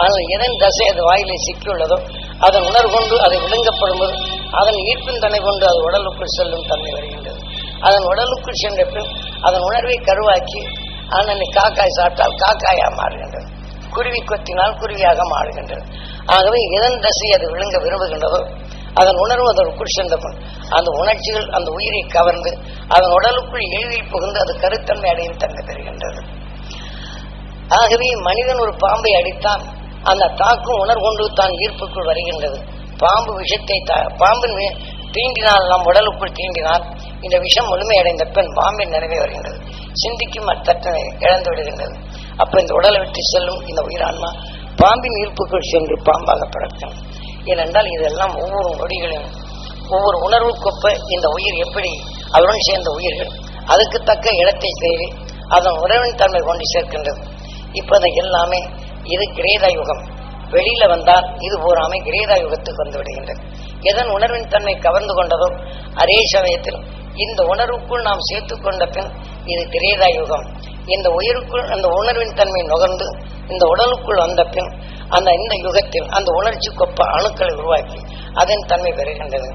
அதனால் எதன் தசை அது வாயிலே சிக்கியுள்ளதோ அதன் உணர்வு கொண்டு அதை விழுங்கப்படும்போது அதன் ஈர்ப்பின் தன்னை கொண்டு அது உடலுக்குள் செல்லும் தன்மை வருகின்றது. அதன் உடலுக்குள் சென்ற பின் அதன் உணர்வை கருவாக்கி அண்ணனை காக்காய் சாப்பிட்டால் காக்காயாக மாறுகின்றது. குருவி கொத்தினால் குருவியாக மாறுகின்றது. ஆகவே எதன் தசை அது விழுங்க விரும்புகின்றதோ அதன் உணர்வு அதற்குள் சென்ற பின் அந்த உணர்ச்சிகள் அந்த உயிரை கவர்ந்து அதன் உடலுக்குள் எளிதில் புகுந்து அது கருத்தன்மை அடையும் தன்மை பெறுகின்றது. ஆகவே மனிதன் ஒரு பாம்பை அடித்தான் அந்த தாக்கும் உணர்வு கொண்டு தான் ஈர்ப்புக்குள் வருகின்றது. பாம்பு விஷத்தை பாம்பின் தீண்டினால் நம் உடலுக்குள் தீண்டினால் இந்த விஷம் முழுமையடைந்த பின் பாம்பின் நினைவே வருகின்றது. சிந்திக்கும் அத்தனை இழந்து விடுகின்றது. அப்ப இந்த உடலை விட்டு செல்லும் இந்த உயிரான்மா பாம்பின் ஈர்ப்புக்குள் சென்று பாம்பாக பிறக்கும். ஏனென்றால் இதெல்லாம் ஒவ்வொரு நொடிகளும் ஒவ்வொரு உணர்வுக்கொப்ப இந்த உயிர் எப்படி அவருடன் சேர்ந்த உயிர்கள் அதுக்கு தக்க இடத்தை தேடி அதன் உறவின் தன்மை கொண்டு சேர்க்கின்றது. இப்ப எல்லாமே இது கிரேத யுகம் வெளியில வந்தால் இது பூராமை கிரேதா யுகத்துக்கு வந்து விடுகின்றது. எதன் உணர்வின் தன்மை கவர்ந்து கொண்டதோ அதே சமயத்தில் இந்த உணர்வுக்குள் நாம் சேர்த்து கொண்ட பின் இது கிரேத யுகம் இந்த உயிருக்குள் அந்த உணர்வின் தன்மை நுகர்ந்து இந்த உடலுக்குள் வந்த பின் அந்த இந்த யுகத்தில் அந்த உணர்ச்சி கொப்ப அணுக்களை உருவாக்கி அதன் தன்மை பெறுகின்றது.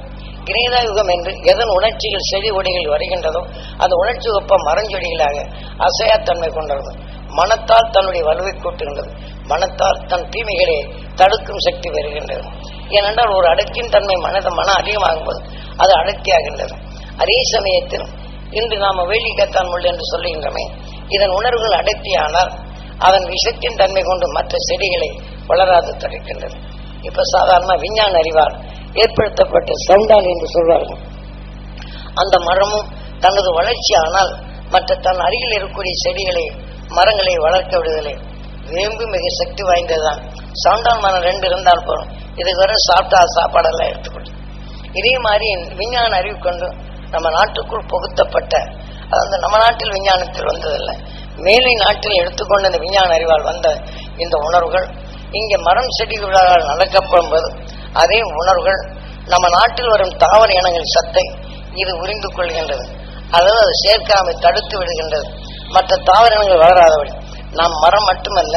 கிரேதா யுகம் என்று எதன் உணர்ச்சிகள் செடி உடைகள் வருகின்றதோ அந்த உணர்ச்சி கொப்ப மரஞ்செடிகளாக அசையாத்தன்மை கொண்டது. மனத்தால் தன்னுடைய வலுவை கூட்டுகின்றது. மனத்தால் தன் தீமைகளை தடுக்கும் சக்தி பெறுகின்றது. ஏனென்றால் ஒரு அடக்கின் தன்மை மனத மனம் அதிகமாகும்போது அது அடர்த்தியாகின்றது அதே சமயத்தில் இன்று நாம வேலிக்கத்தான் முள் என்று சொல்லுகின்றமே இதன் உணர்வுகள் அடர்த்தியானால் அதன் விஷத்தின் தன்மை கொண்டு மற்ற செடிகளை வளராது தடுக்கின்றது. இப்ப சாதாரண விஞ்ஞான அறிவால் ஏற்படுத்தப்பட்ட சவுண்டால் என்று சொல்வார்கள். அந்த மரமும் தனது வளர்ச்சி ஆனால் மற்ற தன் அருகில் இருக்கக்கூடிய செடிகளை மரங்களை வளர்க்க விடுதலை வேம்பு மிக சக்தி வாய்ந்ததுதான். சவுண்டான் மரம் ரெண்டு இருந்தால் போதும். இதுக்கு வர சாப்பிட்டா சாப்பாடெல்லாம் எடுத்துக்கொள்ளும் இதே மாதிரி விஞ்ஞான அறிவு கொண்டு நம்ம நாட்டுக்குள் புகுத்தப்பட்ட அதாவது நம்ம நாட்டில் விஞ்ஞானத்தில் வந்ததில்லை. மேலை நாட்டில் எடுத்துக்கொண்டு இந்த விஞ்ஞான அறிவால் வந்த இந்த உணர்வுகள் இங்கே மரம் செடி விழாவால் நடக்கப்படும் போது அதே உணர்வுகள் நம்ம நாட்டில் வரும் தாவர இனங்களின் சத்தை இது உறிந்து கொள்கின்றது. அதாவது அது சேர்க்காமல் தடுத்து விடுகின்றது. மற்ற தாவர இனங்கள் வளராதபடி. நாம் மரம் மட்டுமல்ல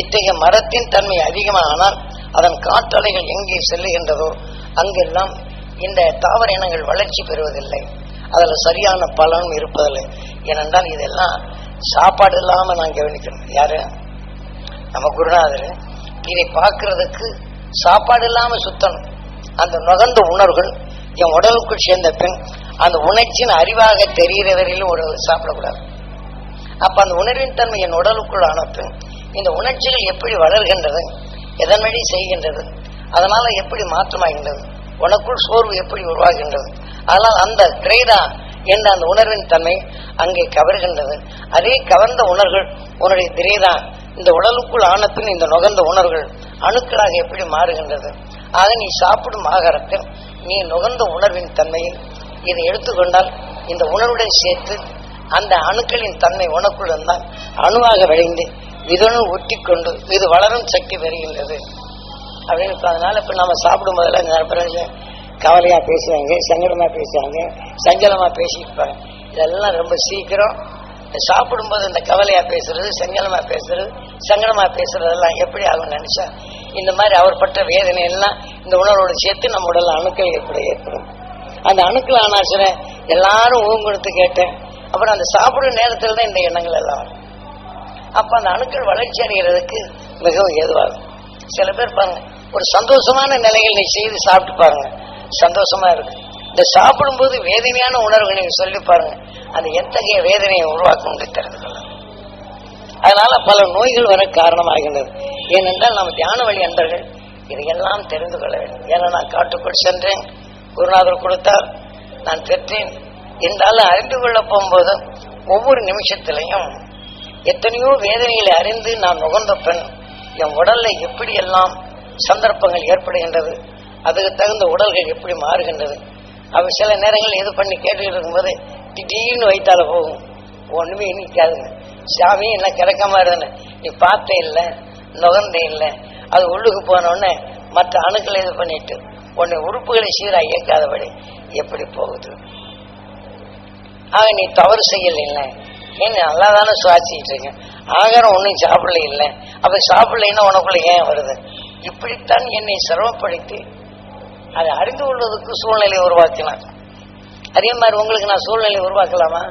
இத்தகைய மரத்தின் தன்மை அதிகமானால் அதன் காற்றலைகள் எங்கே செல்லுகின்றதோ அங்கெல்லாம் இந்த தாவர இனங்கள் வளர்ச்சி பெறுவதில்லை. அதில் சரியான பலனும் இருப்பதில்லை. ஏனென்றால் இதெல்லாம் சாப்பாடு இல்லாமல் நான் கவனிக்கணும். யாரு? நம்ம குருநாதர். இதை பார்க்கறதுக்கு சாப்பாடு இல்லாமல் சுத்தணும். அந்த நுகர்ந்த உணர்வுகள் என் உடலுக்குள் சேர்ந்த பின் அந்த உணர்ச்சியின் அறிவாக தெரிகிற வரையிலும் உணவு சாப்பிடக்கூடாது. அப்ப அந்த உணர்வின் தன்மை என் உடலுக்குள் ஆன பின் இந்த உணர்ச்சிகள் எப்படி வளர்கின்றது? எதன் வழி செய்கின்றது? அதனால எப்படி மாற்றமாகின்றது? உனக்குள் சோர்வு எப்படி உருவாகின்றது? அதனால் அந்த கிரேடா என்ற அந்த உணர்வின் தன்மை அங்கே கவர்கின்றது. அதே கவர்ந்த உணர்வுகள் உன்னுடைய திரேதா இந்த உடலுக்குள் ஆன பின் இந்த நுகர்ந்த உணர்வுகள் அணுக்களாக எப்படி மாறுகின்றது? ஆக நீ சாப்பிடும் ஆகாரத்தில் நீ நுகர்ந்த உணர்வின் தன்மையில் இதை எடுத்துக்கொண்டால் இந்த உணர்வுடன் சேர்த்து அந்த அணுக்களின் தன்மை உனக்குள் இருந்தால் அணுவாக விளைந்து இதனு ஒட்டி கொண்டு இது வளரும் சக்தி வருகின்றது அப்படின்னு இப்போ அதனால இப்ப நம்ம சாப்பிடும் போதெல்லாம் நிறைய கவலையா பேசுவாங்க சங்கடமா பேசுவாங்க சஞ்சலமா பேசியிருப்பாங்க இதெல்லாம் ரொம்ப சீக்கிரம் சாப்பிடும்போது இந்த கவலையா பேசுறது சஞ்சலமா பேசுறது சங்கடமா பேசுறதெல்லாம் எப்படி ஆகும் நினைச்சா இந்த மாதிரி அவர் பட்ட வேதனை எல்லாம் இந்த உணர்வோடு சேர்த்து நம்ம உடல் அணுக்கள் எப்படி ஏற்படும். அந்த அணுக்கள் ஆனாச்சுன எல்லாரும் ஊங்குடுத்து கேட்டேன். அப்புறம் அந்த சாப்பிடும் நேரத்தில் தான் இந்த எண்ணங்கள் எல்லாம் வரும். அப்ப அந்த அணுக்கள் வளர்ச்சி அடைகிறதுக்கு மிகவும் ஏதுவாகும் சில பேர் பாருங்க ஒரு சந்தோஷமான நிலையில் நீ செய்து சாப்பிட்டு பாருங்க. சந்தோஷமா இருக்கு. இந்த சாப்பிடும்போது வேதனையான உணர்வு நீங்க சொல்லி பாருங்க. அது எத்தகைய வேதனையை உருவாக்கும் தெரிந்து அதனால பல நோய்கள் வர காரணமாகின்றது. ஏனென்றால் நம்ம தியான வழி அன்பர்கள் இதையெல்லாம் தெரிந்து கொள்ள வேண்டும். ஏன்னா நான் காட்டுக்குள் சென்றேன் குருநாதர் கொடுத்தார் நான் பெற்றேன் என்றாலும் அறிந்து கொள்ள போகும்போது ஒவ்வொரு நிமிஷத்திலையும் எத்தனையோ வேதனைகளை அறிந்து நான் நுகர்ந்த பெண் என் உடல்ல எப்படி எல்லாம் சந்தர்ப்பங்கள் ஏற்படுகின்றது அதுக்கு தகுந்த உடல்கள் எப்படி மாறுகின்றது அவ சில நேரங்கள் இது பண்ணி கேட்டுக்கிட்டு இருக்கும்போது திடீர்னு வைத்தால போகும். ஒண்ணுமே நிற்காதுங்க சாமி என்ன கிடைக்காம இருந்தேன் நீ பார்த்தே இல்லை நுகர்ந்தே இல்லை. அது உள்ளுக்கு போனோடனே மற்ற அணுக்களை இது பண்ணிட்டு உன்னை உறுப்புகளை சீராக இயக்காதபடி எப்படி போகுது? ஆக நீ தவறு செய்யல இல்லை. ஏன் நல்லா தானே சுவாசிக்கிட்டு இருக்கேன் ஆகாரம் ஒன்றும் சாப்பிடல இல்லை. அப்ப சாப்பிடலைன்னா உனக்குள்ள ஏன் வருது? இப்படித்தான் என்னை சிரமப்படுத்தி அதை அறிந்து கொள்வதற்கு சூழ்நிலை உருவாக்கினான் அதே மாதிரி உங்களுக்கு நான் சூழ்நிலை உருவாக்கலாமா?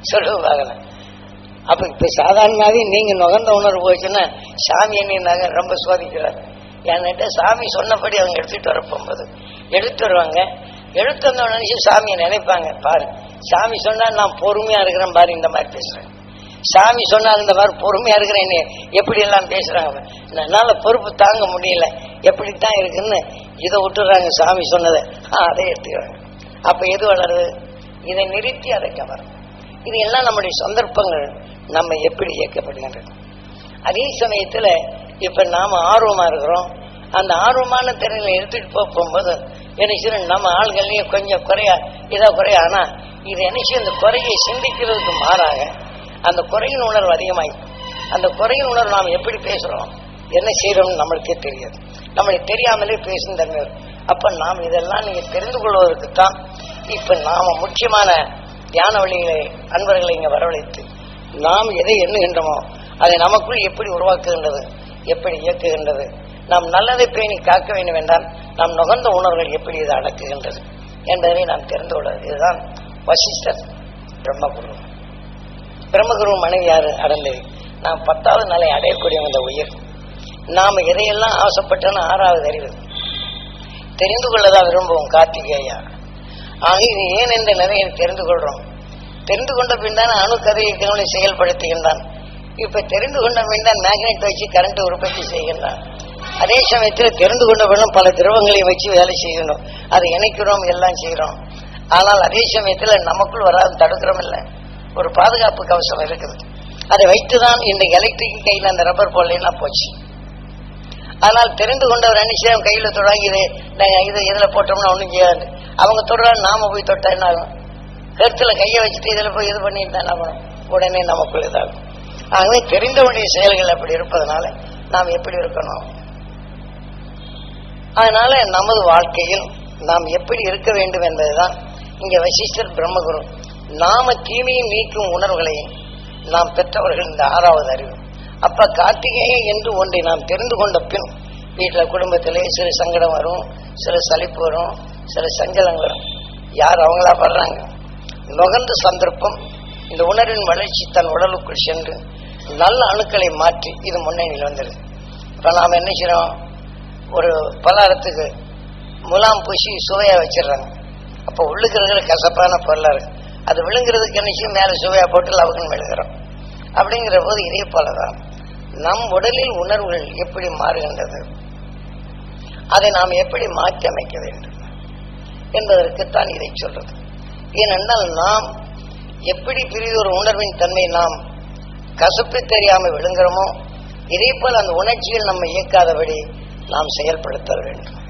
சொல்லு பார்க்கலாம். அப்ப இப்ப சாதாரணமாவே நீங்க நுகர்ந்த உணர்வு போச்சுன்னா சாமி என்னை நாங்க ரொம்ப சோதிக்கிறார். என்கிட்ட சாமி சொன்னபடி அவங்க எடுத்துட்டு வர போகும்போது எடுத்து வருவாங்க. எடுத்து வந்த நினைச்சு சாமியை நினைப்பாங்க. பாரு சாமி சொன்னா நான் பொறுமையா இருக்கிறேன் பாரு இந்த மாதிரி பேசுறேன் சாமி சொன்னால் இந்த மாதிரி பொறுமையா இருக்கிறேன் என்னை எப்படி எல்லாம் பேசுறாங்க என்னால பொறுப்பு தாங்க முடியல. எப்படித்தான் இருக்குன்னு இதை விட்டுறாங்க சாமி சொன்னதை. அதை எடுத்துக்கிறாங்க. அப்ப எது வளருது? இதை நிறுத்தி அதை கவரும் இது எல்லாம் நம்முடைய சந்தர்ப்பங்கள் நம்ம எப்படி இயக்கப்படுகின்றது? அதே சமயத்துல இப்ப நாம ஆர்வமா இருக்கிறோம். அந்த ஆர்வமான திறனை எடுத்துட்டு போகும்போது என்ன நம்ம ஆள்கள்லையும் கொஞ்சம் குறையா இதா குறையா. ஆனா இது நினைச்சு அந்த குறையை சிந்திக்கிறதுக்கு மாறாக அந்த குறையின் உணர்வு அதிகமாகி அந்த குறையின் உணர்வு நாம் எப்படி பேசுறோம்? என்ன செய்யறோம்னு நம்மளுக்கே தெரியாது. நம்மளுக்கு தெரியாமலே பேசும் தன்மை அப்ப நாம் இதெல்லாம் நீங்க தெரிந்து கொள்வதற்கு தான் இப்ப நாம முக்கியமான தியான வழிகளை அன்பர்களை இங்க வரவழைத்து நாம் எதை எண்ணுகின்றோமோ அதை நமக்குள் எப்படி உருவாக்குகின்றது எப்படி இயக்குகின்றது நாம் நல்லதை பேணி காக்க வேண்டும் என்றால் நாம் நுகர்ந்த உணர்வுகள் எப்படி இதை அடக்குகின்றது என்பதனை நாம் தெரிந்து கொள்வது இதுதான் வசிஷ்டர் பிரம்மகுரு. பிரம்மகுரு மனைவி யாரு? அடந்தது நாம் பத்தாவது நிலை அடையக்கூடிய அந்த உயிர். நாம் எதையெல்லாம் ஆசைப்பட்டோன்னு ஆறாவது அறிவு. தெரிந்து கொள்ளதா விரும்புவோம் கார்த்திகேயா ஆக இது ஏன் என்ற நிலையை தெரிந்து கொள்றோம். தெரிந்து கொண்ட பின் தான் அணு கதைகளை செயல்படுத்துகின்றான். இப்ப தெரிந்து கொண்ட பின் தான் மேக்னெட் வச்சு கரண்ட் உற்பத்தி செய்கின்றான். அதே சமயத்தில் தெரிந்து கொண்ட பல திரவங்களை வச்சு வேலை செய்யணும். அதை இணைக்கிறோம் எல்லாம் செய்யறோம். ஆனால் அதே சமயத்தில் நமக்குள் வராது தடுக்கிறோம் இல்லை. ஒரு பாதுகாப்பு கவசம் இருக்குது. அதை வைத்துதான் இந்த எலக்ட்ரிக் கையில் அந்த ரப்பர் போடலாம் போச்சு. ஆனால் தெரிந்து கொண்டவர் அனிஷம் கையில் தொடாங்க இது நாங்க இது இதில் போட்டோம்னா ஒன்றும் செய்யாது. அவங்க தொடுறாங்க நாம போய் தொட்டா என்ன ஆகும்? கருத்தில் கையை வச்சுட்டு இதில் போய் இது பண்ணிட்டு என்ன பண்ணும் உடனே நமக்குள் இதாகும். ஆகவே தெரிந்தவனுடைய செயல்கள் அப்படி இருப்பதனால நாம் எப்படி இருக்கணும்? அதனால நமது வாழ்க்கையில் நாம் எப்படி இருக்க வேண்டும் என்பதுதான் இங்க வசிஷ்டர் பிரம்மகுரு. நாம தீமையை நீக்கும் உணர்வுகளையும் நாம் பெற்றவர்கள் இந்த ஆறாவது அறிவு. அப்ப கார்த்திகேய என்று ஒன்றை நாம் தெரிந்து கொண்ட பின் வீட்டில் குடும்பத்திலே சில சங்கடம் வரும் சில சலிப்பு வரும் சில சஞ்சலங்கள் வரும். யார் அவங்களா படுறாங்க நுகர்ந்த சந்தர்ப்பம் இந்த உணர்வின் வளர்ச்சி தன் உடலுக்குள் சென்று நல்ல அணுக்களை மாற்றி இது முன்னணியில் வந்துடுது இப்ப நாம் என்ன செய்யறோம்? ஒரு பலகாரத்துக்கு முலாம் பூசி சுவையாக வச்சிடுறாங்க. அப்போ உள்ளுக்கு இருக்கிற கசப்பான பொருளாக இருக்கு. அது விழுங்குறதுக்கு என்ன மேலே சுவையாக போட்டு லவகன் விழுகிறோம் அப்படிங்கிற போது இதே போலதான் நம் உடலில் உணர்வுகள் எப்படி மாறுகின்றது? அதை நாம் எப்படி மாற்றி அமைக்க வேண்டும்? என்பதற்குத்தான் இதை சொல்றது. ஏனென்றால் நாம் எப்படி பிரிதொரு உணர்வின் தன்மை நாம் கசப்பு தெரியாமல் விழுங்குறோமோ இதே போல் அந்த உணர்ச்சியில் நம்ம இயக்காதபடி நாம் செயல்படுத்த வேண்டும்.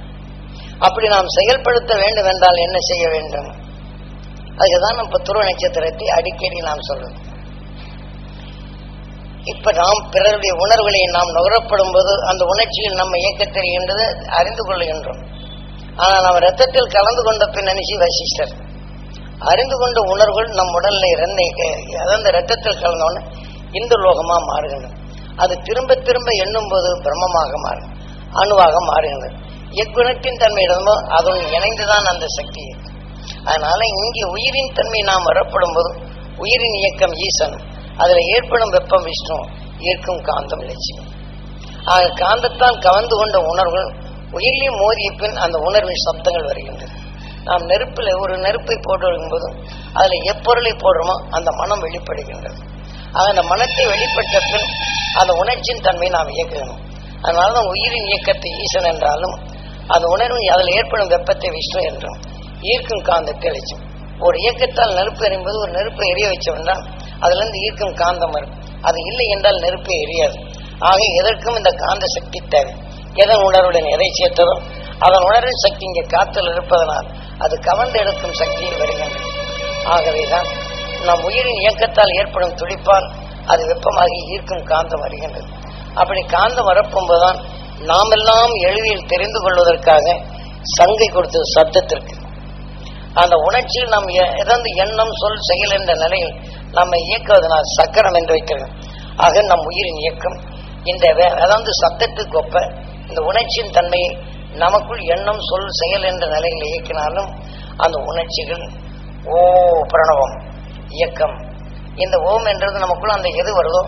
அப்படி நாம் செயல்படுத்த வேண்டும் என்றால் என்ன செய்ய வேண்டும்? அதுதான் நம்ம துருவ நட்சத்திரத்தை அடிக்கடி நாம் சொல்றோம் இப்ப நாம் பிறருடைய உணர்வுகளை நாம் நுகரப்படும் போது அந்த உணர்ச்சியில் நம்ம இயக்க தெரிகின்றது அறிந்து கொள்ளுகின்றோம் ஆனால் நாம் ரத்தத்தில் கலந்து கொண்ட பின் நினைச்சு வசிஷ்டர் அறிந்து கொண்ட உணர்வுகள் நம் உடல்ல இறந்த அந்த ரத்தத்தில் கலந்தோன்னு இந்து லோகமா மாறுகின்றது அது திரும்ப திரும்ப எண்ணும் போது பிரம்மமாக மாறும். அணுவாக மாறுகின்றது எக்குணத்தின் தன்மையிடமோ அதனுடன் இணைந்துதான் அந்த சக்தி இருக்கு. அதனால இங்கே உயிரின் தன்மை நாம் வரப்படும் போது உயிரின் இயக்கம் ஈசன். அதுல ஏற்படும் வெப்பம் விஷ்ணு ஈர்க்கும் காந்தம் லட்சுமி. ஆக காந்தத்தால் கவர்ந்து கொண்ட உணர்வுகள் உயிரிலே மோதிய பின் அந்த உணர்வின் சப்தங்கள் வருகின்றது நாம் நெருப்பில் ஒரு நெருப்பை போட்டு வரும்போது அதுல எப்பொருளை போடுறோமோ அந்த மனம் வெளிப்படுகின்றது. ஆக அந்த மனத்தை வெளிப்பட்ட பின் அந்த உணர்ச்சியின் தன்மை நாம் இயக்கணும் அதனாலதான் உயிரின் இயக்கத்தை ஈசன் என்றாலும் அந்த உணர்வு அதில் ஏற்படும் வெப்பத்தை விஷ்ணு என்றும் ஈர்க்கும் காந்தத்தை அழிச்சும் ஒரு இயக்கத்தால் நெருப்பு எறியும்போது ஒரு நெருப்பை எரிய வச்சோம்னா அதுல இருந்து ஈர்க்கும் காந்தம் வரும். அது இல்லை என்றால் நெருப்பை எரியாது. ஆக எதற்கும் இந்த காந்த சக்தி தேவை. எதன் உணர்வுடன் எதை சேர்த்ததோ அதன் உணர்வின் சக்தி இங்கே காத்தில் இருப்பதனால் அது கவர்ந்து எடுக்கும் சக்தியில் வருகின்றது ஆகவேதான் நம் உயிரின் இயக்கத்தால் ஏற்படும் துடிப்பால் அது வெப்பமாகி ஈர்க்கும் காந்தம் வருகின்றது. அப்படி காந்தம் வரப்போகும்போதுதான் நாமெல்லாம் எளிதில் தெரிந்து கொள்வதற்காக சங்கை கொடுத்தது சப்தத்திற்கு அந்த உணர்ச்சியில் நாம் எ- எதந்து எண்ணம் சொல் செயல் என்ற நிலையில் நம்ம இயக்குவதனால் சக்கரம் என்று வைக்கிறது ஆக நம் உயிரின் இயக்கம் இந்த வே- அதாவது சத்தத்துக்கு ஒப்ப இந்த உணர்ச்சியின் தன்மையை நமக்குள் எண்ணம் சொல் செயல் என்ற நிலையில் இயக்கினாலும் அந்த உணர்ச்சிகள் ஓ பிரணவம் இயக்கம். இந்த ஓம் என்றது நமக்குள்ள அந்த எது வருதோ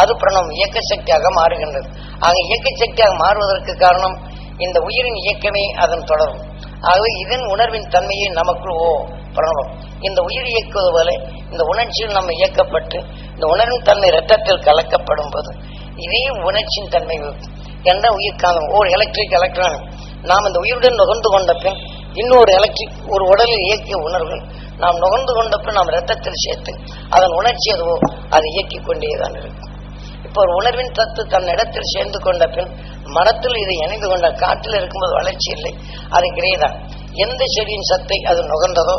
அது பிரணவம் இயக்க சக்தியாக மாறுகின்றது. ஆக இயக்க சக்தியாக மாறுவதற்கு காரணம் இந்த உயிரின் இயக்கமே அதன் தொடரும். ஆகவே இதன் உணர்வின் தன்மையை நமக்குள் ஓ பிரணவம். இந்த உயிர் இயக்குவது போல இந்த உணர்ச்சியில் நம்ம இயக்கப்பட்டு இந்த உணர்வின் தன்மை இரத்தத்தில் கலக்கப்படும் போது இதே உணர்ச்சியின் தன்மை என்ற உயிர் காந்தம் ஒரு எலக்ட்ரிக் எலக்ட்ரானிக் நாம் இந்த உயிருடன் நுகர்ந்து கொண்ட பின் இன்னொரு எலக்ட்ரிக் ஒரு உடலில் இயக்கிய உணர்வுகள் நாம் நுகர்ந்து கொண்ட பின் நாம் இரத்தத்தில் சேர்த்து அதன் உணர்ச்சி அதுவோ அதை இயக்கிக் கொண்டேதான் இருக்கும். இப்போ உணர்வின் தத்து தன் இடத்தில் சேர்ந்து கொண்ட பின் மரத்தில் இதை இணைந்து கொண்ட காட்டில் இருக்கும்போது வளர்ச்சி இல்லை. அது கிரேதான் எந்த செடியின் சத்தை அது நுகர்ந்ததோ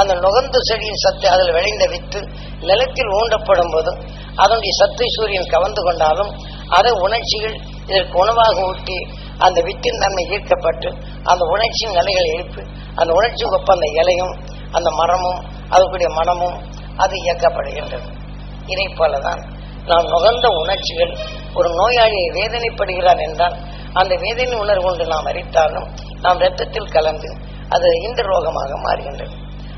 அந்த நுகர்ந்த செடியின் சத்தை அதில் விளைந்த வித்து நிலத்தில் ஊண்டப்படும் போதும் அதனுடைய சத்தை சூரியன் கவர்ந்து கொண்டாலும் அதை உணர்ச்சிகள் இதற்கு உணவாக ஊட்டி அந்த வித்தின் தன்மை ஈர்க்கப்பட்டு அந்த உணர்ச்சியின் நிலைகளை எழுப்பி அந்த உணர்ச்சிக்கு ஒப்ப அந்த இலையும் அந்த மரமும் அதுக்குரிய மனமும் அது இயக்கப்படுகின்றது. இதை போலதான் நாம் நுகர்ந்த உணர்ச்சிகள் ஒரு நோயாளியை வேதனைப்படுகிறான் என்றால் அந்த வேதனை உணர்வு கொண்டு நாம் அறித்தாலும் நாம் இரத்தத்தில் கலந்து அது இந்த ரோகமாக மாறுகின்றது.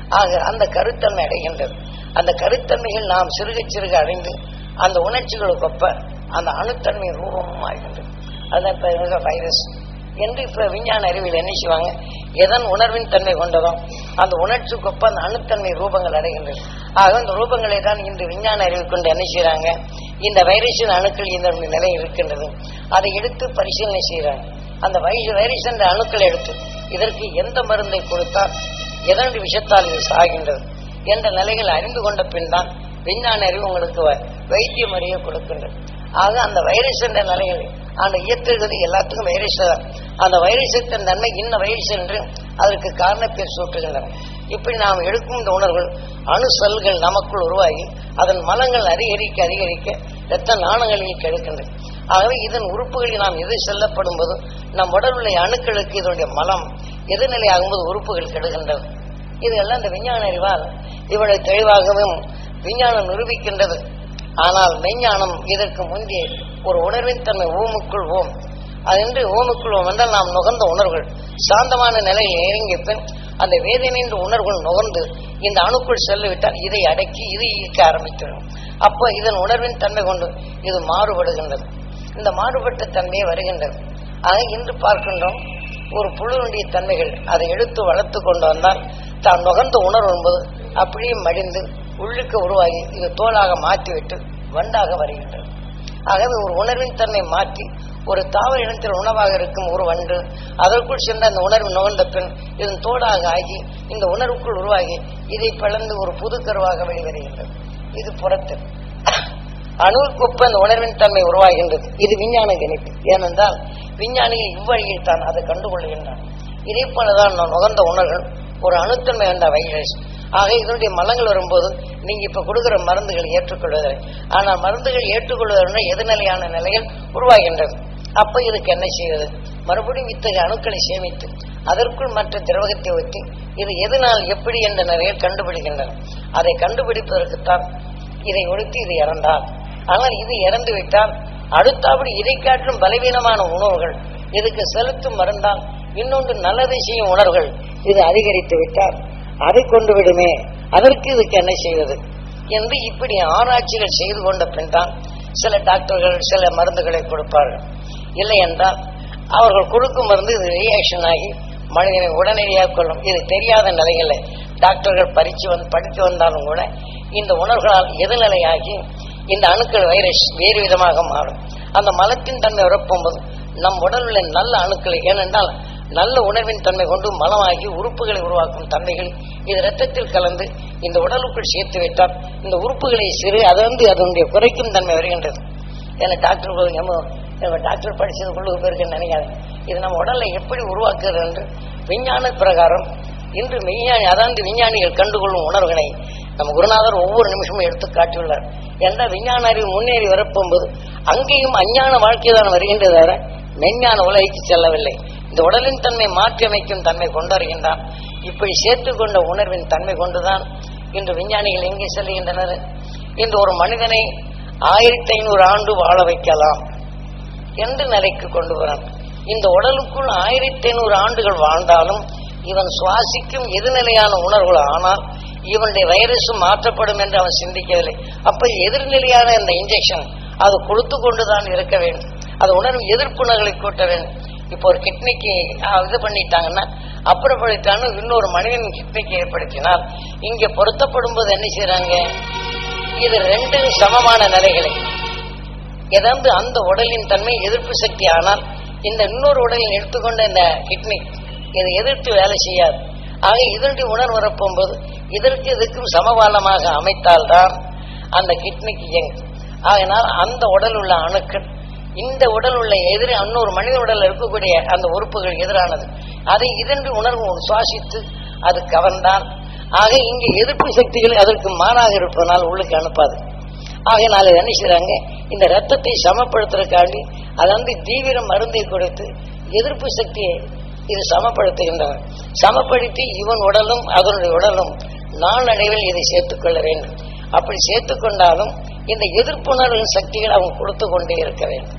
ஆக அந்த கருத்தன்மை அடைகின்றது. அந்த கருத்தன்மைகள் நாம் சிறுக சிறுக அடைந்து அந்த உணர்ச்சிகளுக்கு ஒப்ப அந்த அணுத்தன்மை ரூபமும் ஆகின்றது அதுதான் இப்ப வைரஸ் என்று இப்ப விஞ்ஞான அறிவியல் என்ன செய்வாங்க? எதன் உணர்வின் தன்மை கொண்டதோ அந்த உணர்ச்சிக்கு ஒப்ப அந்த அணுத்தன்மை ரூபங்கள் அடைகின்றது ஆக அந்த ரூபங்களை தான் இன்று விஞ்ஞான அறிவு கொண்டு என்ன செய்யறாங்க இந்த வைரஸின் அணுக்கள் இந்த நிலை இருக்கின்றது. அதை எடுத்து பரிசீலனை செய்கிறாங்க அந்த வைரஸ் வைரஸ் என்ற அணுக்களை எடுத்து இதற்கு எந்த மருந்தை கொடுத்தால் எதனுடைய விஷத்தால் இது சாகின்றது என்ற நிலைகள் அறிந்து கொண்ட பின் தான் விஞ்ஞான அறிவு உங்களுக்கு வ- வைத்திய முறையை கொடுக்கின்றது. ஆக அந்த வைரஸ் என்ற நிலைகள் அந்த இயற்றுகிறது எல்லாத்துக்கும் வைரஸ் அந்த வைரசத்தின் நன்மை இன்ன வைரஸ் என்று அதற்கு காரணப்பேர் சூட்டுகின்றன இப்படி நாம் எடுக்கும் இந்த உணர்வுகள் அணு செல்கள் நமக்குள் உருவாகி அதன் மலங்கள் அதிகரிக்க அதிகரிக்க இரத்த நாணங்களில் கெடுக்கின்றது ஆகவே இதன் உறுப்புகளில் நாம் எது செல்லப்படும் போது நம் உடலுள்ள அணுக்களுக்கு இதனுடைய மலம் எதிர்நிலை ஆகும்போது உறுப்புகள் கெடுகின்றது இதெல்லாம் இந்த விஞ்ஞான அறிவால் இவ்வளவு தெளிவாகவும் விஞ்ஞானம் நிரூபிக்கின்றது. ஆனால் மெஞ்ஞானம் இதற்கு முந்தைய ஒரு உணர்வின் தன்மை ஓமுக்குள் ஓம். அதென்று ஓமுக்குள் ஓம் என்றால் நாம் நுகர்ந்த உணர்வுகள். சாந்தமான நிலையில் இறங்கிய பின் அந்த வேதனை உணர்வுகள் நுகர்ந்து இந்த அணுக்குள் செல்லிவிட்டால் இதை அடக்கி இதை ஈர்க்க ஆரம்பித்துவிடும் அப்போ இதன் உணர்வின் தன்மை கொண்டு இது மாறுபடுகின்றது. இந்த மாறுபட்ட தன்மையை வருகின்றது. ஆக இன்று பார்க்கின்றோம். ஒரு புழுனுடைய தன்மைகள் அதை எடுத்து வளர்த்து கொண்டு வந்தால் தான் நுகர்ந்த உணர்வு என்பது அப்படியே மடிந்து உள்ளுக்கு உருவாகி இது தோலாக மாற்றிவிட்டு வண்டாக வருகின்றது. ஆகவே ஒரு உணர்வின் தன்னை மாற்றி ஒரு தாவர இனத்தில் உணவாக இருக்கும் ஒரு வண்டு அதற்குள் சென்ற அந்த உணர்வு நுகர்ந்த பின் இதன் தோடாக ஆகி இந்த உணர்வுக்குள் உருவாகி இதை பிளந்து ஒரு புது கருவாக வெளிவருகின்றது. இது புறத்து அணுவுக்குப்ப அந்த உணர்வின் தன்மை உருவாகின்றது. இது விஞ்ஞான கணிப்பு. ஏனென்றால் விஞ்ஞானிகள் இவ்வழியில் தான் அதை கண்டுகொள்கின்றான் இதே போலதான் நான் நுகர்ந்த உணர்வுகள் ஒரு அணுத்தன்மை என்ற வைரஸ் ஆக இதனுடைய மலங்கள் வரும்போது நீங்க இப்ப கொடுக்கிற மருந்துகள் ஏற்றுக்கொள்வதில்லை. ஆனால் மருந்துகள் ஏற்றுக்கொள்வதற்கு எதிர்நிலையான நிலைகள் உருவாகின்றது அப்ப இதுக்கு என்ன செய்வது? மறுபடியும் இத்தகைய அணுக்களை சேமித்து அதற்குள் மற்ற திரவகத்தை ஊற்றி இது எதனால் எப்படி என்ற நிலையில் கண்டுபிடிக்கின்றன. அதை கண்டுபிடிப்பதற்குத்தான் இதை ஒழித்து இது இறந்தால் ஆனால் இது இறந்து விட்டால் அடுத்தபடி இதை காட்டும் பலவீனமான உணவுகள் இதுக்கு செலுத்தும் மருந்தால் இன்னொன்று நல்லதை செய்யும் உணர்வுகள் இது அதிகரித்து விட்டால் அதை கொண்டு விடுமே. அதற்கு இதுக்கு என்ன செய்வது? என்று இப்படி ஆராய்ச்சிகள் செய்து கொண்ட பின் தான் சில டாக்டர்கள் சில மருந்துகளை கொடுப்பார்கள். இல்லை என்றால் அவர்கள் கொடுக்கும் மருந்து இது ரியாக்ஷன் ஆகி மனிதனை உடனடியாக கொள்ளும் இது தெரியாத நிலைகளில் டாக்டர்கள் பறிச்சு வந்து படித்து வந்தாலும் கூட இந்த உணர்வுகளால் எதிர்நிலையாகி இந்த அணுக்கள் வைரஸ் வேறு விதமாக மாறும். அந்த மலத்தின் தன்மை உறப்பும்போது நம் உடலில் நல்ல அணுக்களை ஏனென்றால் நல்ல உணர்வின் தன்மை கொண்டு மலமாகி உறுப்புகளை உருவாக்கும் தன்மைகள் இது ரத்தத்தில் கலந்து இந்த உடலுக்குள் சேர்த்து வைத்தால் இந்த உறுப்புகளை சிறு அது வந்து அதனுடைய குறைக்கும் தன்மை வருகின்றது. ஏன்னா டாக்டர் நம்ம டாக்டர் படிச்சது உள்ளூர் பேருக்குன்னு நினைக்காது இது நம்ம உடலை எப்படி உருவாக்குறது என்று விஞ்ஞான பிரகாரம் இன்று விஞ்ஞானி அதாவது விஞ்ஞானிகள் கண்டுகொள்ளும் உணர்வுகளை நம்ம குருநாதர் ஒவ்வொரு நிமிஷமும் எடுத்து காட்டியுள்ளார். என்ற விஞ்ஞான அறிவு முன்னேறி வரப்போகும்போது அங்கேயும் அஞ்ஞான வாழ்க்கை தான் வருகின்றது தவிர மெஞ்ஞான உலகிற்கு செல்லவில்லை. இந்த உடலின் தன்மை மாற்றி அமைக்கும் தன்மை கொண்டறிகின்றான் இப்படி சேர்த்து கொண்ட உணர்வின் தன்மை கொண்டுதான் இன்று விஞ்ஞானிகள் எங்கே செல்கின்றனர்? இன்று ஒரு மனிதனை ஆயிரத்தி ஐநூறு ஆண்டு வாழ வைக்கலாம் என்று நிலைக்கு கொண்டு வரான். இந்த உடலுக்குள் ஆயிரத்தி ஐநூறு ஆண்டுகள் வாழ்ந்தாலும் இவன் சுவாசிக்கும் எதிர்நிலையான உணர்வுகள் ஆனால் இவனுடைய வைரஸ் மாற்றப்படும் என்று அவன் சிந்திக்கவில்லை. அப்ப எதிர்நிலையான இந்த இன்ஜெக்ஷன் அது கொடுத்து கொண்டுதான் இருக்க வேண்டும். அது உணர்வு எதிர்ப்புணர்களை கூட்ட வேண்டும். இப்போ ஒரு கிட்னிக்கு இது பண்ணிட்டாங்கன்னா அப்புறப்படுத்தான்னு இன்னொரு மனிதன் கிட்னிக்கு ஏற்படுத்தினால் இங்க பொருத்தப்படும் போது என்ன செய்யறாங்க இது ரெண்டு சமமான நிலைகளை. ஏதாவது அந்த உடலின் தன்மை எதிர்ப்பு சக்தி ஆனால் இந்த இன்னொரு உடலில் எடுத்துக்கொண்ட இந்த கிட்னி இதை எதிர்த்து வேலை செய்யாது. ஆக இதனுடைய உணர்வு வரப்போகும்போது இதற்கு இதுக்கும் சமபாலமாக அமைத்தால்தான் அந்த கிட்னிக்கு இயங்கும். ஆகினால் அந்த உடல் உள்ள அணுக்கள் இந்த உடல் உள்ள எதிர இன்னொரு மனித உடல்ல இருக்கக்கூடிய அந்த உறுப்புகள் எதிரானது. அதை இதன்று உணர்வு சுவாசித்து அது கவர்ந்தான். ஆக இங்கே எதிர்ப்பு சக்திகள் அதற்கு மாறாக இருப்பதனால் உள்ளுக்கு அனுப்பாது. ஆகையினால என்ன செய்யறாங்க இந்த ரத்தத்தை சமப்படுத்துறதுக்காண்டி அதாவது வந்து தீவிர மருந்தை கொடுத்து எதிர்ப்பு சக்தியை இது சமப்படுத்துகின்றன சமப்படுத்தி இவன் உடலும் அதனுடைய உடலும் நாளடைவில் இதை சேர்த்துக்கொள்ள வேண்டும். அப்படி சேர்த்துக்கொண்டாலும் இந்த எதிர்ப்புணர்வு சக்திகள் அவங்க கொடுத்து கொண்டே இருக்க வேண்டும்.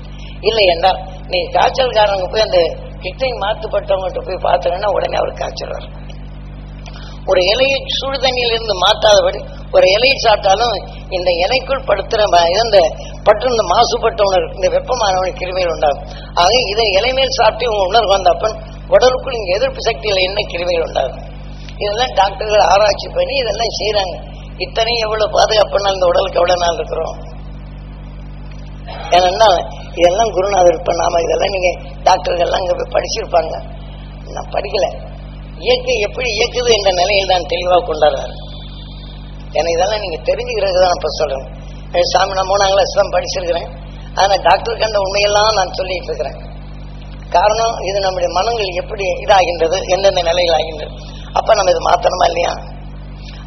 இல்லை என்றால் நீ காய்ச்சல்காரங்க போய் அந்த கிட்னி மாத்துப்பட்டவங்ககிட்ட போய் பார்த்தீங்கன்னா உடனே அவர் காய்ச்சல் வரும் ஒரு இலையை சுடு தண்ணியிலிருந்து மாற்றாதபடி ஒரு இலையை சாப்பிட்டாலும் இந்த இலைக்குள் படுத்துற இந்த பட்டு இந்த மாசுபட்ட உணர்வு இந்த வெப்பமான கிருமிகள் உண்டாகும். ஆக இதை இலைமேல் சாப்பிட்டு உங்க உணர்வு வந்தப்பன் உடலுக்குள் இங்கே எதிர்ப்பு சக்தியில் என்ன கிருமிகள் உண்டாகும். இதெல்லாம் டாக்டர்கள் ஆராய்ச்சி பண்ணி இதெல்லாம் செய்யறாங்க இத்தனையும் எவ்வளவு பாதுகாப்புனா இந்த உடலுக்கு எவ்வளவு நாள் இருக்கிறோம்? ஏன்னா இதெல்லாம் குருநாதர் இப்ப நாம இதெல்லாம் நீங்க டாக்டர்கள்லாம் இங்கே இங்க போய் படிச்சிருப்பாங்க. நான் படிக்கல. இயக்க எப்படி இயக்குது என்ற நிலையில் தான் தெளிவாக கொண்டாடுறாரு. ஏன்னா இதெல்லாம் நீங்க தெரிஞ்சுக்கிறதுக்கு தான் இப்ப சொல்றேன். சொல்கிறேன் சாமி நான் மூணாம் கிளாஸ் தான் படிச்சிருக்கிறேன். ஆனா டாக்டர் கண்ட உண்மையெல்லாம் நான் சொல்லிட்டு இருக்கிறேன். காரணம் இது நம்முடைய மனங்கள் எப்படி இதாகின்றது எந்தெந்த நிலையில் ஆகின்றது. அப்ப நம்ம இது மாத்தணுமா இல்லையா?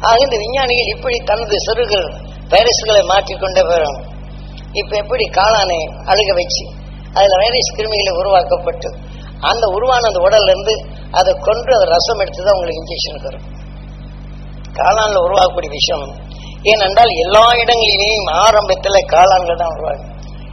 ஆக இந்த விஞ்ஞானிகள் இப்படி தனது சிறுகள் வைரஸ்களை மாற்றிக்கொண்டே போயிடும் இப்ப எப்படி காளானை அழுக வச்சு அதுல வைரஸ் கிருமிகளை உருவாக்கப்பட்டு அந்த உருவான அந்த உடல்ல இருந்து அதை கொன்று அதை ரசம் எடுத்து தான் உங்களுக்கு இன்ஜெக்ஷன் தரும். காளான்ல உருவாகக்கூடிய விஷயம் ஏனென்றால் எல்லா இடங்களிலேயும் ஆரம்பத்தில் காளான்கள் தான் உருவாகும்.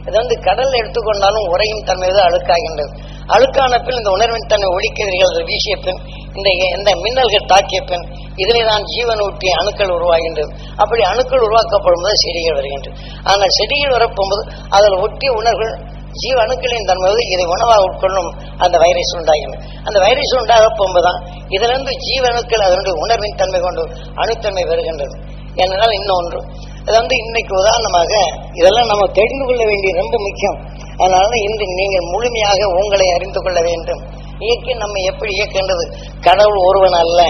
இது வந்து கடல்ல எடுத்துக்கொண்டாலும் உரையும் தன்மை தான் அழுக்காகின்றது. அழுக்கான பின் இந்த உணர்வின் தன்மை ஒழிக்கதிர்கள் வீசிய பின் இந்த இந்த மின்னல்கள் தாக்கிய பின் இதிலே தான் ஜீவன் ஊட்டி அணுக்கள் உருவாகின்றது. அப்படி அணுக்கள் உருவாக்கப்படும் போது செடிகள் வருகின்றது. ஆனால் செடிகள் வரப்போகும்போது அதில் ஒட்டிய உணர்வுகள் ஜீவ அணுக்களின் தன்மை இதை உணவாக உட்கொள்ளும் அந்த வைரஸ் உண்டாகின்றது. அந்த வைரஸ் உண்டாக போகும்போதுதான் இதிலிருந்து ஜீவ அணுக்கள் அதனுடைய உணர்வின் தன்மை கொண்டு அணுத்தன்மை வருகின்றது ஏனென்றால் இன்னொன்று அது வந்து இன்னைக்கு உதாரணமாக இதெல்லாம் நம்ம தெரிந்து கொள்ள வேண்டியது ரொம்ப முக்கியம். அதனால இன்று நீங்கள் முழுமையாக உங்களை அறிந்து கொள்ள வேண்டும். இயக்கி நம்ம எப்படி இயக்கின்றது? கடவுள் ஒருவன் அல்ல.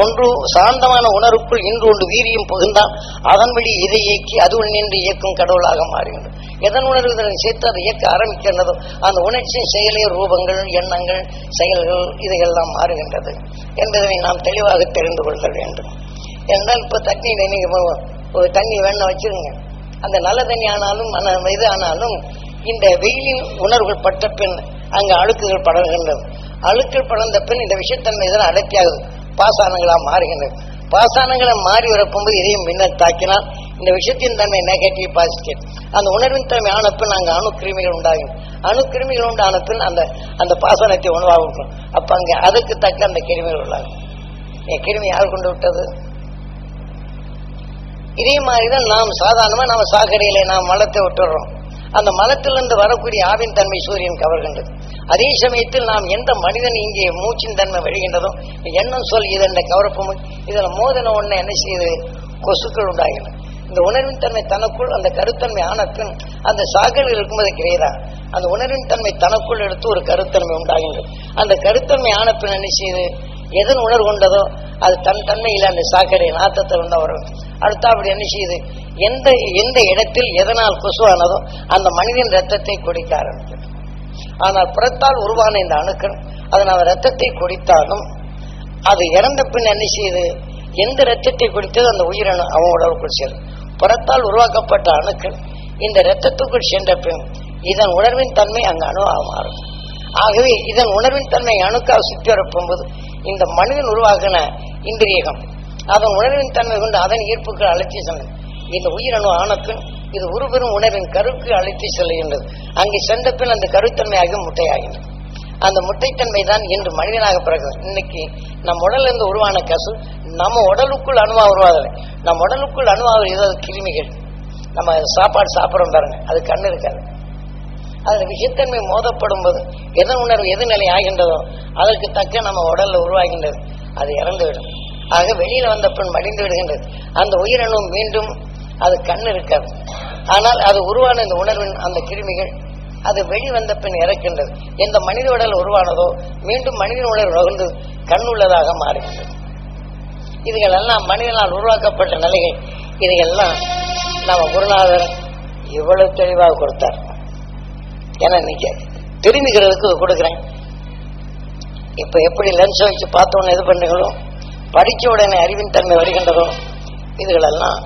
ஒன்று சாந்தமான உணர்வுக்குள் இன்று ஒன்று வீரியம் புகுந்தான் அதன் வழி இதை இயக்கி அதுவுள் நின்று இயக்கும் கடவுளாக மாறுகின்றது எதன் உணர்வு இதனை சேர்த்து அதை இயக்க ஆரம்பிக்கின்றதோ அந்த உணர்ச்சி செயலே ரூபங்கள் எண்ணங்கள் செயல்கள் இதையெல்லாம் மாறுகின்றது என்பதனை நாம் தெளிவாக தெரிந்து கொள்ள வேண்டும். என்றால் இப்போ தண்ணி நீங்கள் ஒரு தண்ணி வேணா வச்சிருங்க. அந்த நல்ல தண்ணி ஆனாலும் இது ஆனாலும் இந்த வெயிலின் உணர்வுகள் பட்ட பின் அங்கு அழுக்குகள் படர்கின்றது அழுக்கள் படர்ந்த பின் இந்த விஷயத்தன்மை இதெல்லாம் அடர்த்தியாகுது? பாசானங்களாக மாறுகின்றது பாசானங்களை மாறி வரப்போது இதையும் மின்னல் தாக்கினால் இந்த விஷயத்தின் தன்மை நெகட்டிவ் பாசிட்டிவ் அந்த உணர்வின் தன்மை ஆன பின் அங்கே அணுக்கிருமிகள் உண்டாகும் அணுக்கிருமிகள் உண்டான பின் அந்த அந்த பாசனத்தை உணவாக இருக்கும் அப்போ அங்கே அதுக்கு தக்க அந்த கிருமிகள் உள்ளாகும். என் கிருமி யார் கொண்டு விட்டது? இதே மாதிரி தான் நாம் சாதாரணமாக நாம் சாக்கடையில் நாம் மலத்தை விட்டுடுறோம் அந்த மலத்திலிருந்து வரக்கூடிய ஆவின் தன்மை சூரியன் கவர்கின்றது. அதே சமயத்தில் நாம் எந்த மனிதன் இங்கே மூச்சின் தன்மை வருகின்றதோ எண்ணம் சொல் இதென்ற கவரப்பு இதில் மோதன ஒண்ணு என்ன செய்யுது கொசுக்கள் உண்டாகின. இந்த உணர்வின் தன்மை தனக்குள் அந்த கருத்தன்மை ஆன அந்த சாகல் இருக்கும்போது கிரியதா அந்த உணர்வின் தன்மை தனக்குள் எடுத்து ஒரு கருத்தன்மை உண்டாகின்றது. அந்த கருத்தன்மை ஆன பின் என்ன செய்யுது எதன் உணர்வு கொண்டதோ அது தன் தன்மையில் அந்த சாக்கடை நாத்தத்தை உண்டா வரும் அடுத்தா அப்படி என்ன செய்யுது எந்த எந்த இடத்தில் எதனால் கொசுவானதோ அந்த மனிதன் ரத்தத்தை குடிக்க ஆரம்பிக்கிறது ஆனால் புறத்தால் உருவான இந்த அணுக்கள் அதன் அவன் ரத்தத்தை குடித்தாலும் அது இறந்த பின் என்ன செய்யுது எந்த ரத்தத்தை குடித்தது அந்த உயிரணு அவன் உடலுக்குள் சேரும். புறத்தால் உருவாக்கப்பட்ட அணுக்கள் இந்த ரத்தத்துக்குள் சென்ற பின் இதன் உணர்வின் தன்மை அங்கு அணுவாக மாறும். ஆகவே இதன் உணர்வின் தன்மை அணுக்காக சுற்றி இந்த மனிதன் உருவாகின இந்திரியகம். அதன் உணர்வின் தன்மை கொண்டு அதன் ஈர்ப்புகள் அழைத்து செல்லும். இந்த உயிரணு ஆணப்பின் இது உருபெரும் உணர்வின் கருக்கு அழைத்து செல்கின்றது அங்கே சென்ற பின் அந்த கருத்தன்மையாக முட்டையாகின்றது. அந்த முட்டைத்தன்மை தான் இன்று மனிதனாக பிறகுது இன்னைக்கு நம் உடல்ல இருந்து உருவான கசு நம்ம உடலுக்குள் அணுவா உருவாகலை. நம் உடலுக்குள் அணுவாக ஏதாவது கிருமிகள். நம்ம சாப்பாடு சாப்பிட்றோம் பாருங்க. அது கண்ணு இருக்காது அதில் விஷத்தன்மை மோதப்படும் போது எதன் உணர்வு எது நிலை ஆகின்றதோ அதற்கு தக்க நம்ம உடலில் உருவாகின்றது. அது இறந்து விடும் ஆக வெளியில் வந்த பின் மடிந்து விடுகின்றது. அந்த உயிரணு மீண்டும் அது கண் இருக்காது. ஆனால் அது உருவான இந்த உணர்வின் அந்த கிருமிகள் அது வெளி வந்த பின் இறக்கின்றது. எந்த மனித உடல் உருவானதோ மீண்டும் மனித உணர்வு நுகர்ந்து கண் உள்ளதாக மாறுகின்றது. இதுகளெல்லாம் மனிதனால் உருவாக்கப்பட்ட நிலைகள். இதையெல்லாம் நம்ம குருநாதர் இவ்வளவு தெளிவாக கொடுத்தார். ஏன்னா நீங்க தெரிஞ்சுக்கிறதுக்கு கொடுக்குறேன். இப்ப எப்படி லென்ஸ் வச்சு பார்த்தோன்னு இது பண்ணுங்களோ படிச்ச உடனே அறிவின் தன்மை வருகின்றதோ இதுகளெல்லாம்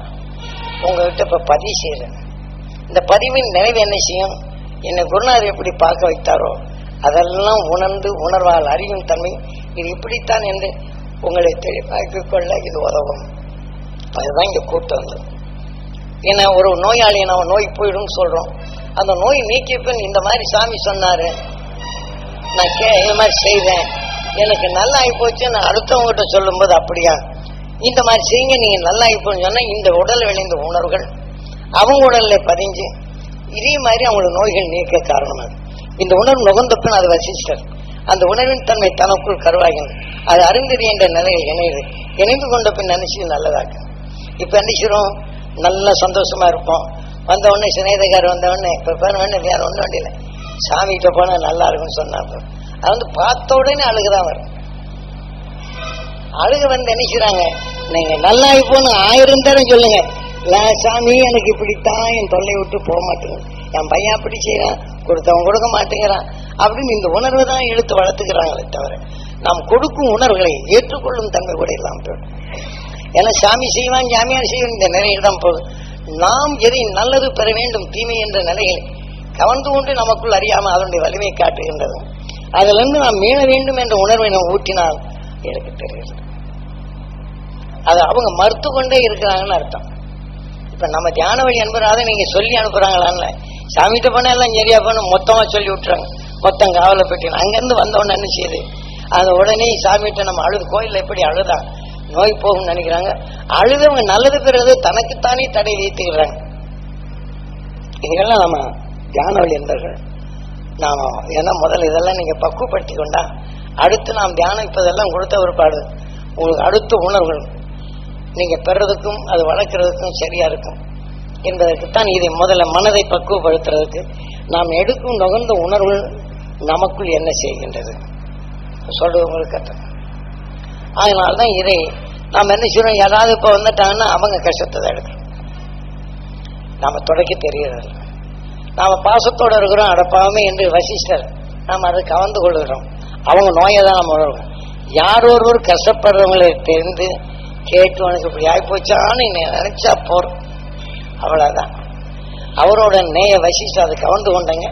உங்ககிட்ட இப்ப பதிவு செய்யறேன் இந்த பதிவின் நினைவு என்ன செய்யும்? என்னை குருநாதர் எப்படி பார்க்க வைத்தாரோ அதெல்லாம் உணர்ந்து உணர்வால் அறியும் தன்மை இது இப்படித்தான் என்று உங்களை தெளிவாக்கிக் கொள்ள இது உதவும். அதுதான் இங்க கூட்டம் வந்தது ஏன்னா ஒரு நோயாளியை நம்ம நோய் போயிடும் சொல்றோம். அந்த நோய் நீக்கிய பின் இந்த மாதிரி சாமி சொன்னாரு. நான் கே இந்த மாதிரி செய்தேன் எனக்கு நல்லா ஆகி போச்சு நான் அடுத்தவங்ககிட்ட சொல்லும்போது அப்படியா? இந்த மாதிரி செய்யுங்க நீங்க நல்லா ஆகி போன்னு சொன்னா இந்த உடல் விளைந்த உணர்வுகள் அவங்க உடல்ல பதிஞ்சு இதே மாதிரி அவங்களோட நோய்கள் நீக்க காரணம் அது. இந்த உணர்வு நுகர்ந்த பின் அது வசிஷ்டர். அந்த உணர்வின் தன்மை தனக்குள் கருவாகின்றது. அது அருந்ததி என்ற நிலையில் இணையுது. இணைந்து கொண்ட பின் நினைச்சு நல்லதாக்கு. இப்ப என்ன செய்றோம்? நல்ல சந்தோஷமா இருப்போம். வந்த உடனே சிநேதகார் வந்த உடனே இப்ப பேர் வேற ஒன்றும் வேண்டியில சாமிகிட்ட போனா நல்லா இருக்கும்னு சொன்னாங்க அது வந்து பார்த்த உடனே அழுகுதான் வரும் அழுக வந்து என்ன நீங்க நல்லா இப்போன்னு ஆயிரம் தரம் சொல்லுங்க. சாமி எனக்கு இப்படித்தான் என் தொல்லை விட்டு போக மாட்டேங்குது. என் பையன் அப்படி செய்யறான் கொடுத்தவன் கொடுக்க மாட்டேங்கிறான். அப்படின்னு இந்த உணர்வை தான் எடுத்து வளர்த்துக்கிறாங்களே தவிர நாம் கொடுக்கும் உணர்வுகளை ஏற்றுக்கொள்ளும் தன்மை கூட இல்லாமல் போயிடும். ஏன்னா சாமி செய்வான் ஜாமியார் செய்வான் இந்த நிலையில் தான் போகுது. நாம் எதை நல்லது பெற வேண்டும் தீமை என்ற நிலையில் கவர்ந்து கொண்டு நமக்குள் அறியாமல் அதனுடைய வலிமையை காட்டுகின்றது. அதிலிருந்து நாம் மீள வேண்டும் என்ற உணர்வை நாம் ஊட்டினால் எனக்கு தெரிகிறது அது அவங்க மறுத்து கொண்டே இருக்கிறாங்கன்னு அர்த்தம். இப்ப நம்ம தியான வழி அனுப்புறாத நீங்க சொல்லி அனுப்புறாங்களான்ல சாமிகிட்ட போனா எல்லாம் சரியா போன மொத்தமா சொல்லி விட்டுறாங்க. மொத்தம் காவலை பெட்டி அங்கிருந்து வந்த உடனே என்ன செய்யுது? அது உடனே சாமிகிட்ட நம்ம அழுது கோயில்ல எப்படி அழுதான் நோய் போகும்னு நினைக்கிறாங்க. அழுதவங்க நல்லது பெறுறது தனக்குத்தானே தடை வைத்துக்கிறாங்க இதுக்கெல்லாம் நம்ம தியான வழி இருந்தார்கள் நாம ஏன்னா முதல்ல இதெல்லாம் நீங்க பக்குவப்படுத்தி கொண்டா அடுத்து நாம் தியானம் இப்பதெல்லாம் கொடுத்த ஒரு பாடு. உங்களுக்கு அடுத்த உணர்வுகள் நீங்க பெறதுக்கும் அது வளர்க்கறதுக்கும் சரியா இருக்கும். என்பதற்குத்தான் இதை முதல்ல மனதை பக்குவப்படுத்துறதுக்கு நாம் எடுக்கும் நுகர்ந்த உணர்வுகள் நமக்குள் என்ன செய்கின்றது? சொல்றது உங்களுக்கு அர்த்தம் அதனால்தான் இதை நாம் என்ன செய்யறோம் யாராவது இப்போ வந்துட்டாங்கன்னா அவங்க கஷ்டத்தை தான் எடுக்கணும். நாம தொடக்க தெரியறது நாம பாசத்தோடு இருக்கிறோம் அடப்பாவமே என்று வசிஷ்டர். நாம் அதை கவர்ந்து கொள்கிறோம். அவங்க நோயை தான் நம்ம உணர்வோம். யார் ஒருவர் கஷ்டப்படுறவங்களை தெரிந்து கேட்டு உனக்கு இப்படி ஆகிப்போச்சான்னு நினைச்சா போர் அவ்வளோதான் அவரோட நேய வசிஷ்டர் அதை கவர்ந்து கொண்டேங்க.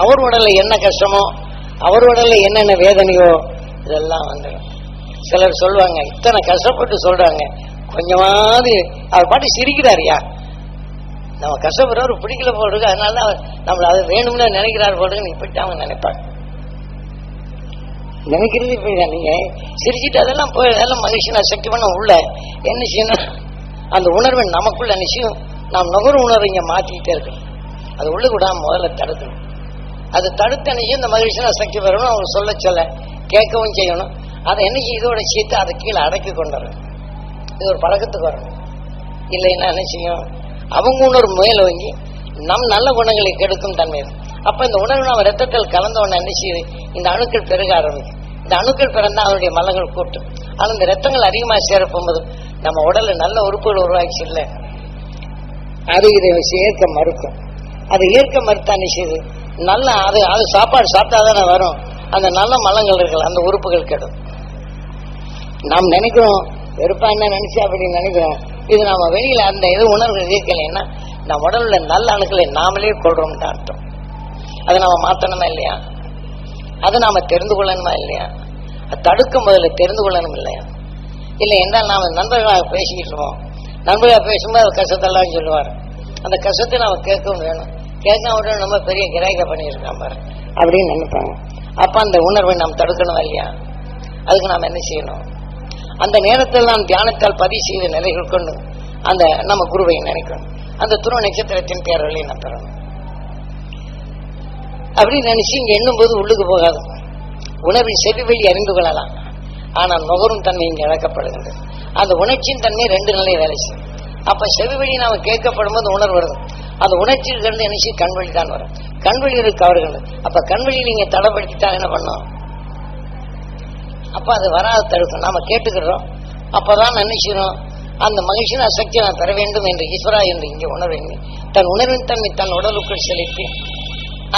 அவர் உடலில் என்ன கஷ்டமோ அவர் உடலில் என்னென்ன வேதனையோ இதெல்லாம் வந்துடும். சிலர் சொல்லுவாங்க இத்தனை கஷ்டப்பட்டு சொல்றாங்க. கொஞ்சமாவது அவர் பாட்டு சிரிக்கிறாருயா? நம்ம கஷ்டப்படுறவர் பிடிக்கல போடுறது அதனால தான் அவர் நம்மள அது வேணும்னு நினைக்கிறார் போடுறதுன்னு இப்படி அவங்க நினைப்பாங்க. நினைக்கிறது இப்படிதான். நீங்க சிரிச்சுட்டு அதெல்லாம் போய் அதெல்லாம் மகிழ்ச்சினா சக்தி பண்ண உள்ள என்ன செய்யணும்? அந்த உணர்வை நமக்குள்ள நிச்சயம். நாம் நுகரும் உணர்வை இங்க மாத்திக்கிட்டே இருக்கணும். அது உள்ள கூட முதல்ல தடுக்கணும். அது தடுத்த நிச்சயம் இந்த மகிழ்ச்சினா சக்தி வரணும் அவங்க சொல்ல சொல்ல கேட்கவும் செய்யணும். அதை என்ன இதோட சேர்த்து அதை கீழே அடக்கி கொண்டு இது ஒரு பழக்கத்துக்கு வரணும் இல்லைன்னா என்ன செய்யும்? அவங்க இன்னொரு முயல் வாங்கி நம் நல்ல குணங்களை கெடுக்கும் தன்மை அப்ப இந்த உணவு நம்ம ரத்தத்தில் கலந்த உடனே என்ன செய்யுது? இந்த அணுக்கள் பெருக ஆரம்பிக்கும். இந்த அணுக்கள் பிறந்தா அதனுடைய மலங்கள் கூட்டும். ஆனால் இந்த ரத்தங்கள் அதிகமாக சேரப்போகும்போது நம்ம உடல்ல நல்ல உறுப்புகள் உருவாச்சு இல்லை? அது இதை ஏற்க மறுக்கும். அது ஏற்க மறுத்தா என்ன செய்யுது? நல்ல அது அது சாப்பாடு சாப்பிட்டா தானே வரும். அந்த நல்ல மலங்கள் இருக்குல்ல அந்த உறுப்புகள் கெடும். நாம் நினைக்கிறோம் வெறுப்பா என்ன நினைச்சு அப்படின்னு நினைக்கிறோம். இது நாம வெளியில அந்த இது உணர்வுகள் இருக்கலைன்னா நம்ம உடல்ல நல்ல அணுக்களை நாமளே கொள்றோம்னு அர்த்தம். அதை நாம மாத்தணுமா இல்லையா? அதை நாம தெரிந்து கொள்ளணுமா இல்லையா? தடுக்கும் முதல்ல தெரிந்து கொள்ளணும் இல்லையா? இல்லை என்றால் நாம நண்பர்களாக பேசிக்கிட்டு இருக்கோம் நண்பர்களாக பேசும்போது அவர் கசத்தெல்லாம் சொல்லுவார். அந்த கஷ்டத்தை நாம கேட்கவும் வேணும். கேட்க உடனே நம்ம பெரிய கிராய்க்க பண்ணியிருக்கான் பாரு அப்படின்னு நினைப்பாங்க. அப்ப அந்த உணர்வை நாம் தடுக்கணும் இல்லையா? அதுக்கு நாம் என்ன செய்யணும்? அந்த நேரத்தில் நாம் தியானத்தால் பதிவு செய்த நிலைகள் கொண்டு அந்த நம்ம குருவை நினைக்கணும் அந்த துருவ நட்சத்திரத்தின் பேரலை நான் பெறணும். அப்படின்னு நினைச்சு இங்க எண்ணும் போது உள்ளுக்கு போகாது. உணர்வின் செவி வழி அறிந்து கொள்ளலாம். ஆனால் நுகரும் தன்மை இங்கே இழக்கப்படுகின்றது அந்த உணர்ச்சியின் தன்மை ரெண்டு நிலை வேலை செய்யும். அப்ப செவி வழி நாம கேட்கப்படும் போது உணர்வு வருது. அந்த உணர்ச்சியிலிருந்து நினைச்சு கண் வழி தான் வரும். கண் வழி இருக்கு அவர்கள் அப்ப கண் நீங்க தடைப்படுத்திட்டா என்ன பண்ணோம்? அப்போ அது வராது தடுக்கும் நாம் கேட்டுக்கிறோம். அப்பதான் நினைச்சிடும் அந்த மகிழ்ச்சியின் அசக்தி நான் பெற வேண்டும் என்று ஈஸ்வரா என்று இங்கே உணர்வு தன் உணர்வின் தன்மை தன் உடலுக்குள் செலுத்தி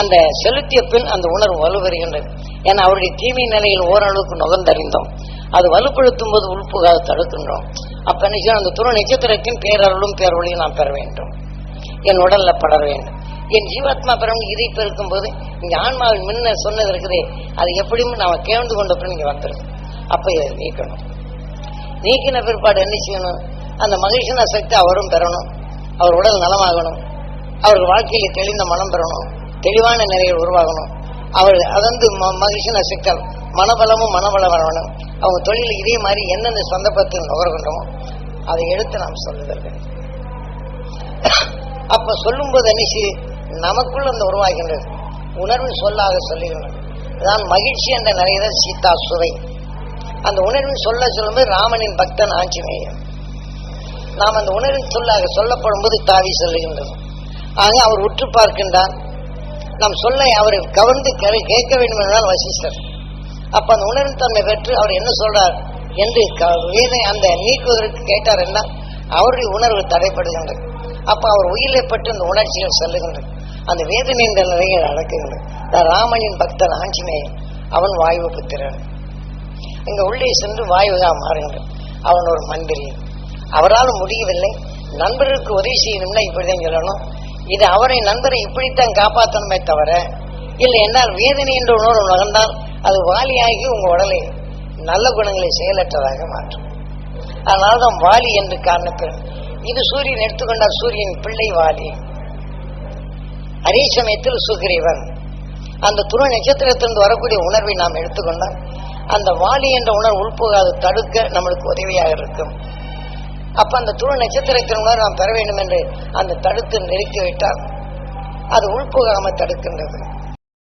அந்த செலுத்திய பின் அந்த உணர்வு வலுவருகின்றது ஏன்னா அவருடைய தீமை நிலையில் ஓரளவுக்கு நுகர்ந்தறிந்தோம். அது வலுப்படுத்தும் போது உள்புகாத தடுக்கின்றோம். அப்ப என்ன அந்த துணை நட்சத்திரத்தின் பேரருளும் பேரொழியும் நான் பெற வேண்டும். என் உடல்ல படர வேண்டும். என் ஜீவாத்மா பெறணும் இதை பெருக்கும் போது இங்க ஆன்மாவின் முன்ன சொன்னது இருக்குதே அது எப்படியும் நாம கேழ்ந்து கொண்ட பிறகு இங்க வந்துடும் அப்ப இதை நீக்கணும். நீக்கின பிற்பாடு என்ன செய்யணும்? அந்த மகிழ்ச்சின சக்தி அவரும் பெறணும். அவர் உடல் நலமாகணும். அவர் வாழ்க்கையில தெளிந்த மனம் பெறணும். தெளிவான நிலையில் உருவாகணும். அவர் அதந்து மகிழ்ச்சின சக்தி மனபலமும் மனபலம் வரணும். அவங்க தொழில் இதே மாதிரி என்னென்ன சந்தர்ப்பத்தில் நுகர்கின்றோமோ அதை எடுத்து நாம் சொல்லுதல் அப்ப சொல்லும்போது அன்னைக்கு நமக்குள் அந்த உருவாகின்றது. உணர்வு சொல்லாக சொல்லுகின்றது. தான் மகிழ்ச்சி என்ற நிறைய சீதா சுவை. அந்த உணர்வு சொல்ல சொல்லும்போது ராமனின் பக்தன் ஆஞ்சநேயன் நாம் அந்த உணர்வு சொல்லாக சொல்லப்படும் போது தாவி சொல்லுகின்றது. ஆக அவர் உற்று பார்க்கின்றார். நம் சொல்லை அவர் கவர்ந்து கே- கேட்க வேண்டும் என்றால் வசிஷ்டர். அப்ப அந்த உணர்வின் தன்மை பெற்று அவர் என்ன சொல்றார் என்று க- வேதை அந்த நீக்குவதற்கு கேட்டார் என்றால் அவருடைய உணர்வு தடைப்படுகின்றது அப்ப அவர் உயிரை பட்டு அந்த உணர்ச்சிகள் செல்லுகின்றது. அந்த வேதனை என்ற நிலையில் நடக்குகின்றது ராமனின் பக்தன் ஆஞ்சநேயன் அவன் வாயு புத்திரன். இங்க உள்ளே சென்று வாயுகா மாறுகின்றான். அவன் ஒரு மந்திரி. அவரால் முடியவில்லை. நண்பருக்கு உதவி செய்யணும்னா இப்படிதான் சொல்லணும். இது அவரை நண்பரை இப்படித்தான் காப்பாற்றணுமே தவிர இல்லை என்னால் வேதனை என்ற உணர்வு நகர்ந்தால் அது வாலியாகி உங்க உடலை நல்ல குணங்களை செயலற்றதாக மாற்றும். அதனால்தான் வாலி என்று காரணத்தில் இது சூரியன் எடுத்துக்கொண்டால் சூரியன் பிள்ளை வாலி. அதே சமயத்தில் சுகிரீவன் அந்த துணை நட்சத்திரத்திலிருந்து வரக்கூடிய உணர்வை நாம் எடுத்துக்கொண்டால் அந்த வாலி என்ற உணர்வு உள்போகாது தடுக்க நம்மளுக்கு உதவியாக இருக்கும். அப்ப அந்த துணை நட்சத்திரத்தின் உணர்வு நாம் பெற வேண்டும் என்று அந்த தடுத்து நெருக்கிவிட்டால் அது உள்போகாம தடுக்கின்றது.